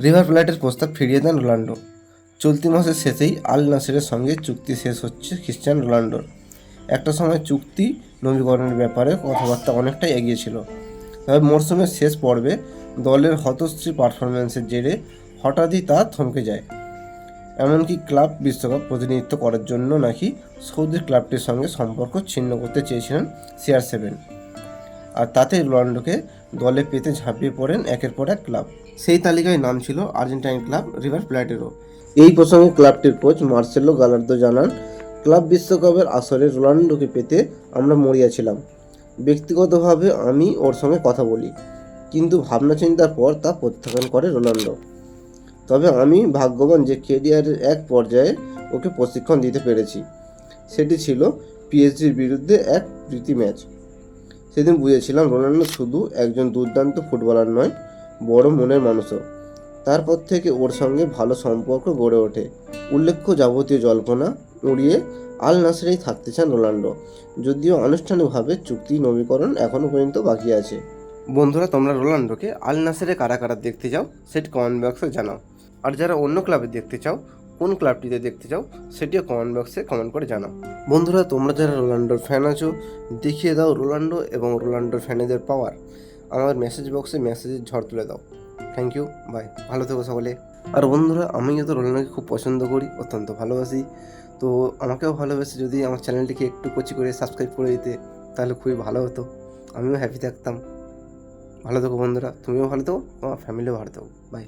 River প্লেটের প্রস্তাব ফিরিয়ে দেন রোনাল্ডো। চলতি মাসের শেষেই আল নাসিরের সঙ্গে চুক্তি শেষ হচ্ছে খ্রিস্টিয়ান রোনাল্ডোর। একটা সময় চুক্তি, নবীকরণের ব্যাপারে কথাবার্তা অনেকটাই এগিয়েছিল তবে মরশুমের শেষ পর্বে দলের হতশ্রী পারফরম্যান্সের জেরে হঠাৎই তা থমকে যায়। এমনকি ক্লাব বিশ্বকাপ প্রতিনিধিত্ব করার জন্য নাকি সৌদি ক্লাবটির সঙ্গে সম্পর্ক ছিন্ন করতে চেয়েছিলেন সিআর সেভেন। আর তাতে রোনাল্ডোকে দলে পেতে ঝাঁপিয়ে পড়েন একের পর এক ক্লাব। সেই তালিকায় নাম ছিল আর্জেন্টাইন ক্লাব রিভার প্ল্যাটেরও এই প্রসঙ্গে ক্লাবটির কোচ মার্সেলো গালার্দো জানান, ক্লাব বিশ্বকাপের আসরে রোনাল্ডোকে পেতে আমরা মরিয়াছিলাম ব্যক্তিগতভাবে আমি ওর সঙ্গে কথা বলি, কিন্তু ভাবনা চিন্তার পর তা প্রত্যাখ্যান করে রোনাল্ডো। তবে আমি ভাগ্যবান যে কেরিয়ারের এক পর্যায়ে ওকে প্রশিক্ষণ দিতে পেরেছি। সেটি ছিল পিএসজির বিরুদ্ধে এক প্রীতি ম্যাচ। সেদিন বুঝেছিলাম রোনাল্ডো শুধু একজন দুর্দান্ত ফুটবলার নয়, বড় মনের মানুষও। তারপর থেকে ওর সঙ্গে ভালো সম্পর্ক গড়ে ওঠে। উল্লেখ্য যাবতীয় জল্পনা উড়িয়ে আল নাসরেই থাকতে চান রোনাল্ডো। যদিও আনুষ্ঠানিকভাবে চুক্তি নবীকরণ এখনও পর্যন্ত বাকি আছে। বন্ধুরা, তোমরা রোনাল্ডোকে আল নাসেরে কারা কারা দেখতে চাও, সেটি কমেন্ট বক্সে জানাও। আর যারা অন্য ক্লাবে দেখতে চাও কোন ক্লাবটিতে দেখতে চাও সেটিও কমেন্ট বক্সে কমেন্ট করে জানাও। বন্ধুরা, তোমরা যারা রোনাল্ডোর ফ্যান আছো, দেখিয়ে দাও রোনাল্ডো এবং রোনাল্ডোর ফ্যানেদের পাওয়ার আমার মেসেজ বক্সে মেসেজের ঝড় তুলে দাও। থ্যাংক ইউ বাই ভালো থেকো সকলে। আর বন্ধুরা, আমি তো রোনাল্ডোকে খুব পছন্দ করি, অত্যন্ত ভালোবাসি। তো আমাকেও ভালোবেসে যদি আমার চ্যানেলটিকে একটু কচি করে সাবস্ক্রাইব করে দিতে, তাহলে খুবই ভালো হতো। আমিও হ্যাপি থাকতাম। ভালো থেকো বন্ধুরা, তুমিও ভালো থেকো, তোমার ফ্যামিলিও ভালো থেকো। বাই